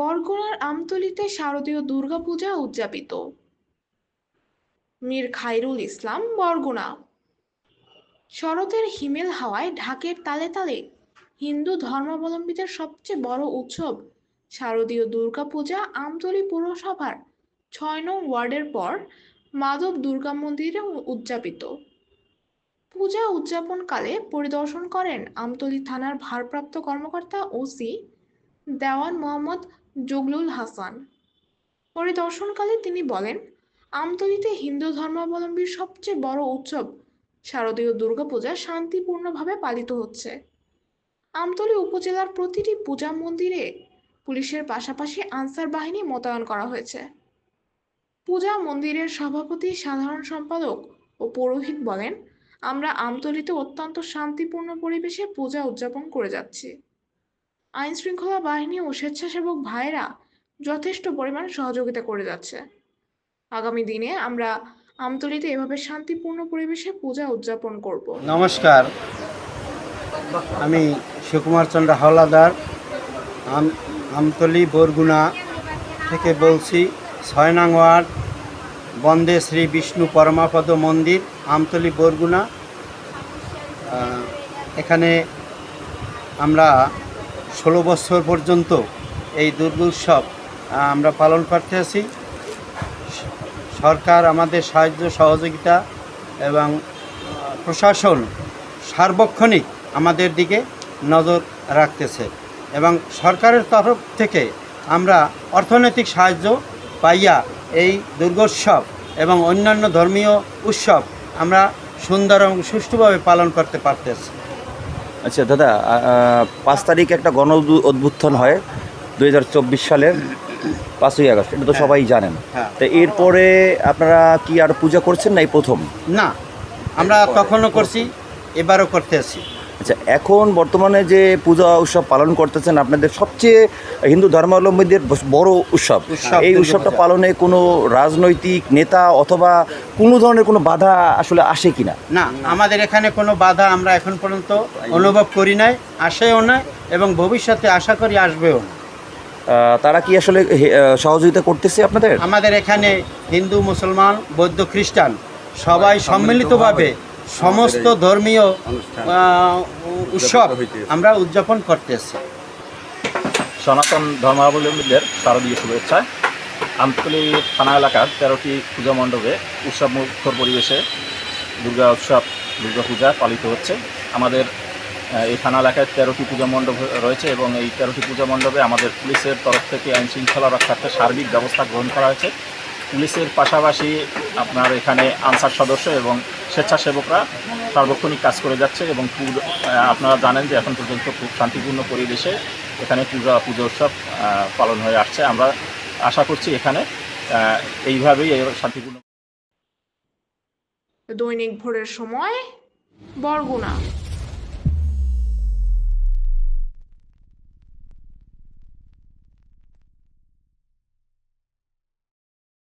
বরগুনার আমতলিতে শারদীয় দুর্গাপূজা উদযাপিত। মীর খাইরুল ইসলাম, বরগুনা। শরতের হিমেল হাওয়ায় ঢাকের তালে তালে হিন্দু ধর্মাবলম্বীদের সবচেয়ে বড় উৎসব শারদীয় দুর্গাপূজা আমতলী পৌরসভার ছয় নং ওয়ার্ডের পর মাধব দুর্গা মন্দিরে উদযাপিত। পূজা উদযাপনকালে পরিদর্শন করেন আমতলী থানার ভারপ্রাপ্ত কর্মকর্তা ওসি দেওয়ান মোহাম্মদ জগলুল হাসান। পরিদর্শনকালে তিনি বলেন, আমতলিতে হিন্দু ধর্মাবলম্বীর সবচেয়ে বড় উৎসব শারদীয় দুর্গাপূজা শান্তিপূর্ণভাবে পালিত হচ্ছে। আমতলী উপজেলার প্রতিটি পূজা মন্দিরে পুলিশের পাশাপাশি আনসার বাহিনী মোতায়েন করা হয়েছে। পূজা মন্দিরের সভাপতি, সাধারণ সম্পাদক ও পুরোহিত বলেন, আমরা আমতলিতে অত্যন্ত শান্তিপূর্ণ পরিবেশে পূজা উদযাপন করে যাচ্ছি। আইন শৃঙ্খলা বাহিনী ও স্বেচ্ছাসেবক ভাইয়েরা যথেষ্ট পরিমাণ সহযোগিতা করে যাচ্ছে। আগামী দিনে আমরা আমতলিতে এভাবে শান্তিপূর্ণ পরিবেশে পূজা উদযাপন করব। নমস্কার। আমি সুকুমার চন্দ্র হাওলাদার। আম, আমতলি, বরগুনা থেকে বলছি, ছয় নং ওয়ার্ড, বন্দে শ্রী বিষ্ণু পরমাপদ মন্দির, আমতলি, বরগুনা। এখানে আমরা ষোলো বছর পর্যন্ত এই দুর্গোৎসব আমরা পালন করতে আছি। সরকার আমাদের সাহায্য, সহযোগিতা এবং প্রশাসন সার্বক্ষণিক আমাদের দিকে নজর রাখতেছে এবং সরকারের তরফ থেকে আমরা অর্থনৈতিক সাহায্য পাইয়া এই দুর্গোৎসব এবং অন্যান্য ধর্মীয় উৎসব আমরা সুন্দর এবং সুষ্ঠুভাবে পালন করতে পারতেছি। আচ্ছা দাদা পাঁচ তারিখ একটা গণ অভ্যুত্থান হয় দুই হাজার চব্বিশ সালের পাঁচই আগস্ট এটা তো হ্যাঁ। সবাই জানেন। হ্যাঁ। তো এরপরে আপনারা কি আর পূজা করছেন না এই প্রথম? না আমরা তখনও করছি এবারও করতেছি আচ্ছা এখন বর্তমানে যে পূজা উৎসব পালন করতেছেন আপনাদের সবচেয়ে হিন্দু ধর্মাবলম্বীদের বড় উৎসব। উৎসব, এই উৎসবটা পালনে কোনো রাজনৈতিক নেতা অথবা কোনো ধরনের কোনো বাধা আসলে আসে কিনা? না না আমাদের এখানে কোনো বাধা আমরা এখন পর্যন্ত অনুভব করি নাই আসেও না এবং ভবিষ্যতে আশা করি আসবেও না। তারা কি আসলে সহযোগিতা করতেছে আপনাদের? আমাদের এখানে হিন্দু মুসলমান বৌদ্ধ খ্রিস্টান সবাই সম্মিলিতভাবে সমস্ত ধর্মীয় উৎসব আমরা উদযাপন করতেছি সনাতন ধর্মাবলম্বীদের শারদীয় শুভেচ্ছা। আমতলী থানা এলাকার তেরোটি পূজা মণ্ডপে উৎসব মুখর পরিবেশে দুর্গা উৎসব দুর্গা পূজা পালিত হচ্ছে। আমাদের এই থানা এলাকায় তেরোটি পূজা মণ্ডপ রয়েছে এবং এই তেরোটি পূজা মণ্ডপে আমাদের পুলিশের তরফ থেকে আইন শৃঙ্খলা রক্ষার্থে সার্বিক ব্যবস্থা গ্রহণ করা হয়েছে। পুলিশের পাশাপাশি আপনার এখানে আনসার সদস্য এবং স্বেচ্ছাসেবকরা সার্বক্ষণিক কাজ করে যাচ্ছে এবং আপনারা জানেন যে এখন পর্যন্ত খুব শান্তিপূর্ণ পরিবেশে এখানে পূজা, পুজো উৎসব পালন হয়ে আসছে। আমরা আশা করছি এখানে এইভাবেই এই শান্তিপূর্ণ দৈনিক ভোরের সময় বরগুনা।